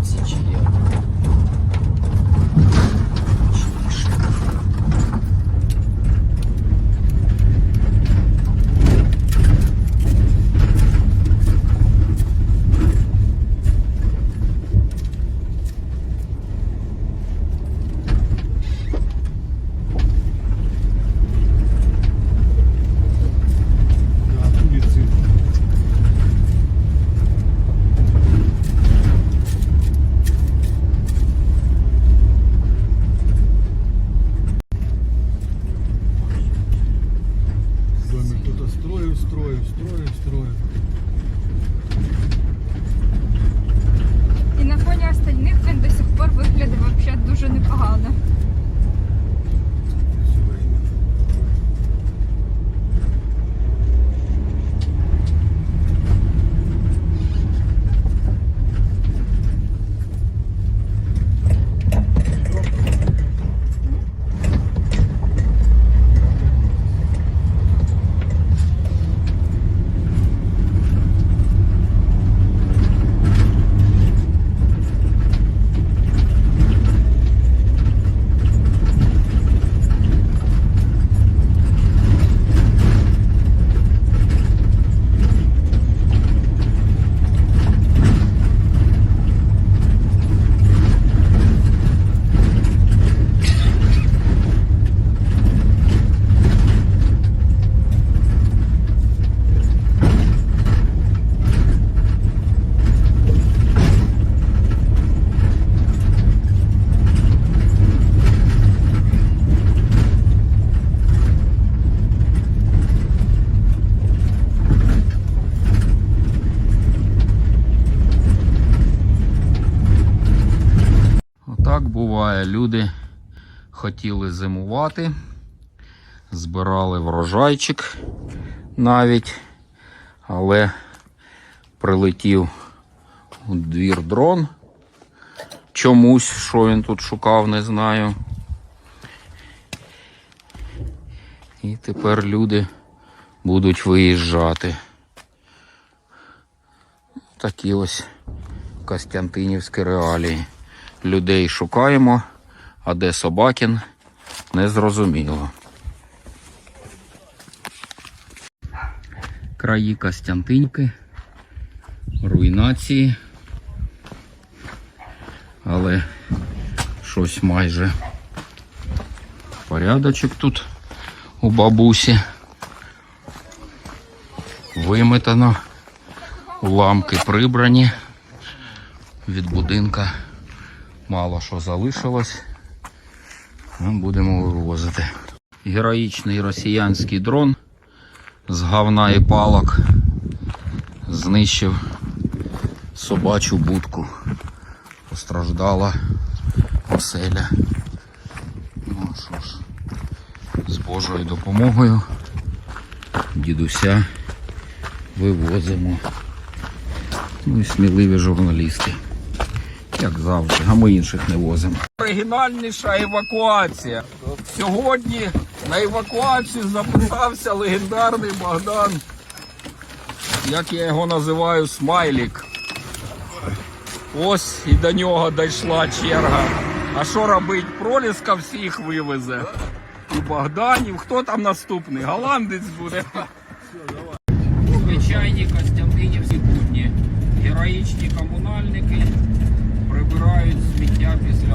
几句 Люди хотіли зимувати, збирали врожайчик навіть, але прилетів у двір дрон. Чомусь, що він тут шукав, не знаю. І тепер люди будуть виїжджати. Такі ось Костянтинівські реалії. Людей шукаємо, а де Собакін незрозуміло. Краї Костянтинки, руйнації, але щось майже порядочок тут у бабусі. Виметано, уламки прибрані від будинка мало що залишилось. Ми будемо вивозити. Героїчний росіянський дрон з говна і палок знищив собачу будку. Постраждала оселя. Ну що ж, з Божою допомогою дідуся вивозимо. Ну і сміливі журналісти. Як завжди, а ми інших не возимо. Оригінальніша евакуація. Сьогодні на евакуацію записався легендарний Богдан. Як я його називаю, смайлік. Ось і до нього дійшла черга. А що робить? Проліска всіх вивезе. І Богданів. Хто там наступний? Голландець буде. Звичайні Костянтинівські будні. Героїчні комунальники прибирають сміття після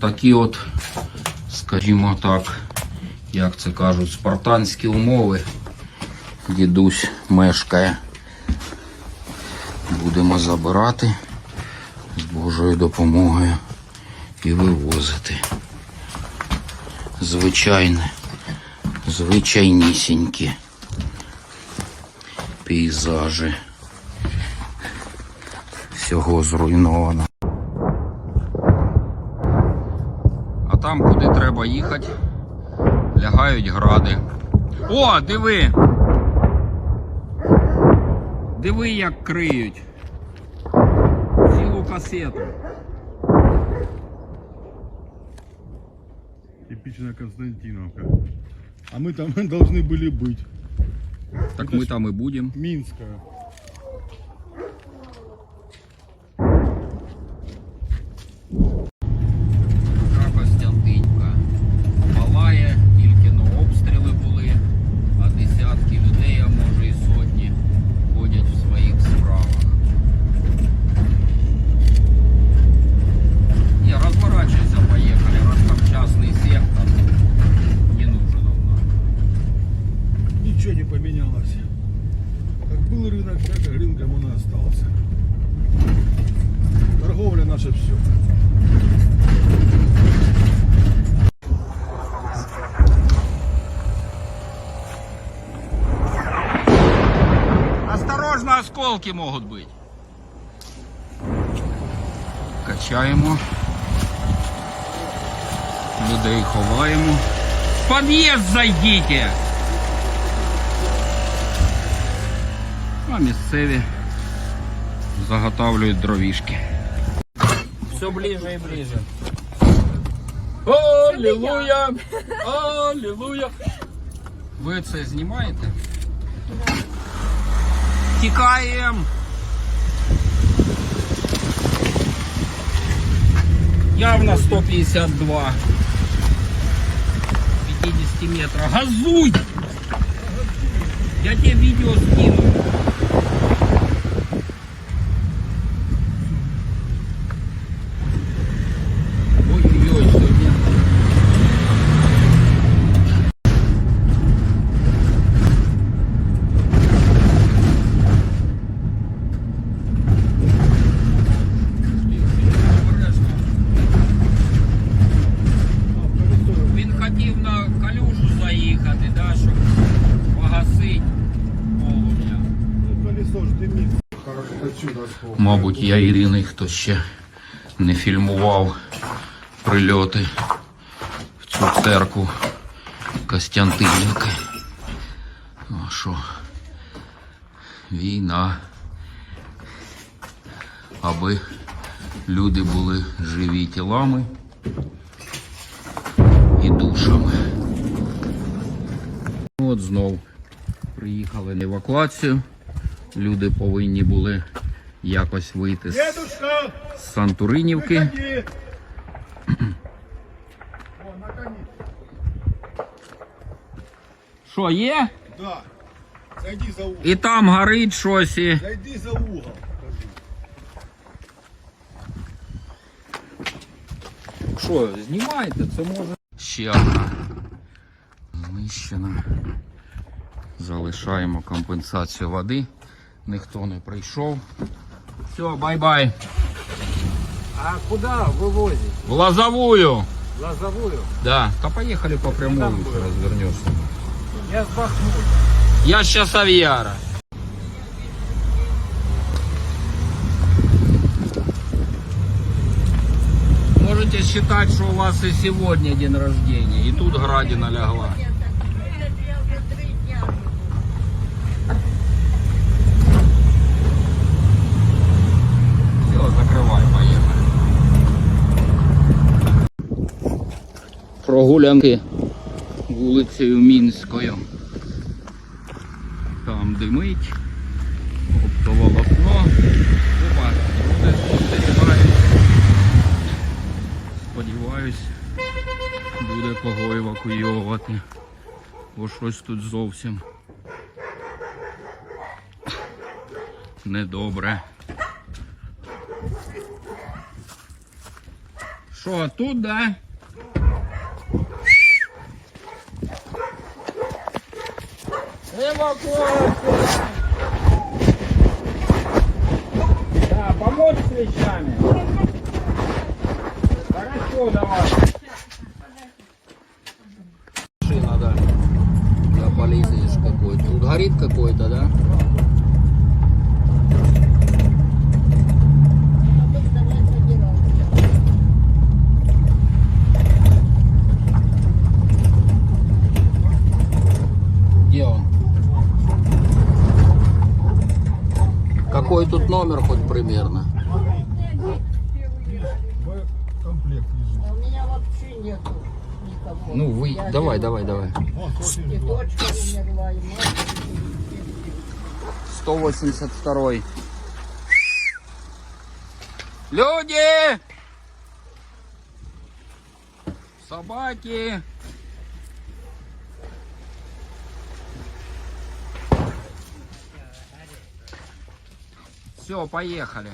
Отакі от, скажімо так, як це кажуть, спартанські умови. Дідусь мешкає. Будемо забирати з Божою допомогою і вивозити. звичайне, звичайнісінькі пейзажі. Всього зруйновано. А там, куди треба їхати, лягають гради. О, диви! Диви, як криють. Цілу касету. Типичная Константиновка. А мы там должны были быть. Так ми там і будемо. Минская. был рынок, так и рынком он и остался. Торговля наша все. Осторожно, осколки могут быть. Качаємо. Людей ховаємо. В під'їзд зайдіть! А місцеві заготавлюють дровішки. Все ближе і ближе. Аллилуйя! Аллилуйя! Ви це знімаєте? Тікаємо! Явно 152. 50 метров. Газуй! Я тебе видео скину. Ой-ой-ой, сегодня. Він хотів на калюжу заїхати, да, щоб Ну. Мабуть, я єдиний, хто ще не фільмував прильоти в цю церкву Костянтинівки. А що? Війна. Аби люди були живі тілами і душами. Ну, От знов приїхали на евакуацію. Люди повинні були якось вийти з Сантуринівки. Що, є? Да. Зайди за угол. І там горить щось. І... Зайди за угол. Що, знімайте, це може. Ще одна знищена. Залишаємо компенсацію води. Ніхто не прийшов. Все, бай-бай. А куда вывозить? В Лозовую. Лозовую? Да. Да поехали по прямой, лучше развернешься. Я с Бахмута. Я сейчас Авьяра. Можете считать, что у вас и сегодня день рождения. И тут градина лягла. Прогулянки вулицею Мінською. Там димить. Оптоволокно. Опа, люди спостерігають. Сподіваюсь, буде кого евакуйовувати. Бо щось тут зовсім недобре. Що, тут, да? Эвакуация! Да, помочь с вещами. Хорошо, давай. Машина, да. Да, полезешь какой-то. Горит какой-то, да? Какой тут номер хоть примерно? у меня вообще нету. Ну, вы, Я давай, давай, давай. Вот, И 82. дочка умерла, и мать. 182. Люди! Собаки! Все, поехали.